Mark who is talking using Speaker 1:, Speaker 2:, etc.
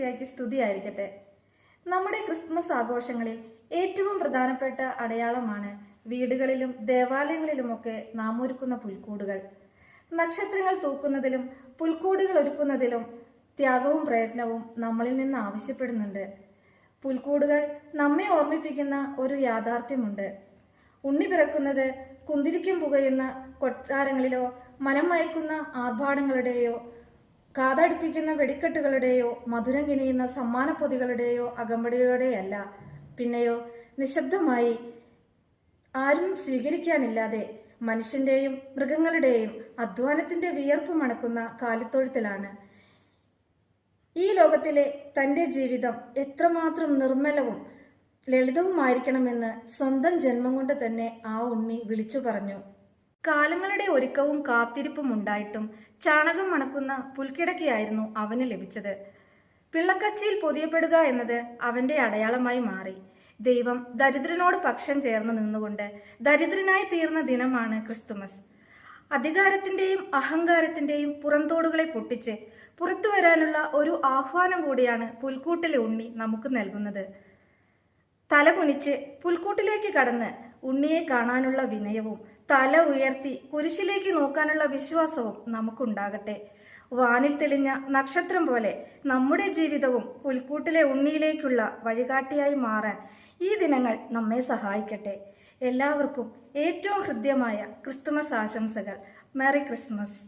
Speaker 1: മിശിഹായ്ക്ക് സ്തുതിയായിരിക്കട്ടെ. നമ്മുടെ ക്രിസ്മസ് ആഘോഷങ്ങളിൽ ഏറ്റവും പ്രധാനപ്പെട്ട അടയാളമാണ് വീടുകളിലും ദേവാലയങ്ങളിലുമൊക്കെ നാം ഒരുക്കുന്ന പുൽക്കൂടുകൾ. നക്ഷത്രങ്ങൾ തൂക്കുന്നതിലും പുൽക്കൂടുകൾ ഒരുക്കുന്നതിലും ത്യാഗവും പ്രയത്നവും നമ്മളിൽ നിന്ന് ആവശ്യപ്പെടുന്നുണ്ട്. പുൽക്കൂടുകൾ നമ്മെ ഓർമ്മിപ്പിക്കുന്ന ഒരു യാഥാർത്ഥ്യമുണ്ട്. ഉണ്ണി പിറക്കുന്നത് കുന്തിരിക്കം പുകയുന്ന കൊട്ടാരങ്ങളിലോ മനം മയക്കുന്ന ആർഭാടങ്ങളുടെയോ കാതടുപ്പിക്കുന്ന വെടിക്കെട്ടുകളുടെയോ മധുരം കിനിയുന്ന സമ്മാനപ്പൊതികളുടെയോ അകമ്പടിയോടെയല്ല. പിന്നെയോ നിശബ്ദമായി ആരും സ്വീകരിക്കാനില്ലാതെ മനുഷ്യന്റെയും മൃഗങ്ങളുടെയും അധ്വാനത്തിന്റെ വിയർപ്പ് മണക്കുന്ന കാലിത്തൊഴുത്തിലാണ്. ഈ ലോകത്തിലെ തന്റെ ജീവിതം എത്രമാത്രം നിർമ്മലവും ലളിതവുമായിരിക്കണമെന്ന് സ്വന്തം ജന്മം കൊണ്ട് തന്നെ ആ ഉണ്ണി വിളിച്ചു പറഞ്ഞു. കാലങ്ങളുടെ ഒരുക്കവും കാത്തിരിപ്പും ഉണ്ടായിട്ടും ചാണകം മണക്കുന്ന പുൽക്കിടക്കയായിരുന്നു അവന് ലഭിച്ചത്. പിള്ളക്കച്ചിയിൽ പൊതിയപ്പെടുക എന്നത് അവന്റെ അടയാളമായി മാറി. ദൈവം ദരിദ്രനോട് പക്ഷം ചേർന്ന് നിന്നുകൊണ്ട് ദരിദ്രനായി തീർന്ന ദിനമാണ് ക്രിസ്തുമസ്. അധികാരത്തിന്റെയും അഹങ്കാരത്തിന്റെയും പുറന്തോടുകളെ പൊട്ടിച്ച് പുറത്തു വരാനുള്ള ഒരു ആഹ്വാനം കൂടിയാണ് പുൽക്കൂട്ടിലെ ഉണ്ണി നമുക്ക് നൽകുന്നത്. തല കുനിച്ച് പുൽക്കൂട്ടിലേക്ക് കടന്ന് ഉണ്ണിയെ കാണാനുള്ള വിനയവും തല ഉയർത്തി കുരിശിലേക്ക് നോക്കാനുള്ള വിശ്വാസവും നമുക്കുണ്ടാകട്ടെ. വാനിൽ തെളിഞ്ഞ നക്ഷത്രം പോലെ നമ്മുടെ ജീവിതവും പുൽക്കൂട്ടിലെ ഉണ്ണിയിലേക്കുള്ള വഴികാട്ടിയായി മാറാൻ ഈ ദിനങ്ങൾ നമ്മെ സഹായിക്കട്ടെ. എല്ലാവർക്കും ഏറ്റവും ഹൃദ്യമായ ക്രിസ്തുമസ് ആശംസകൾ. Merry Christmas.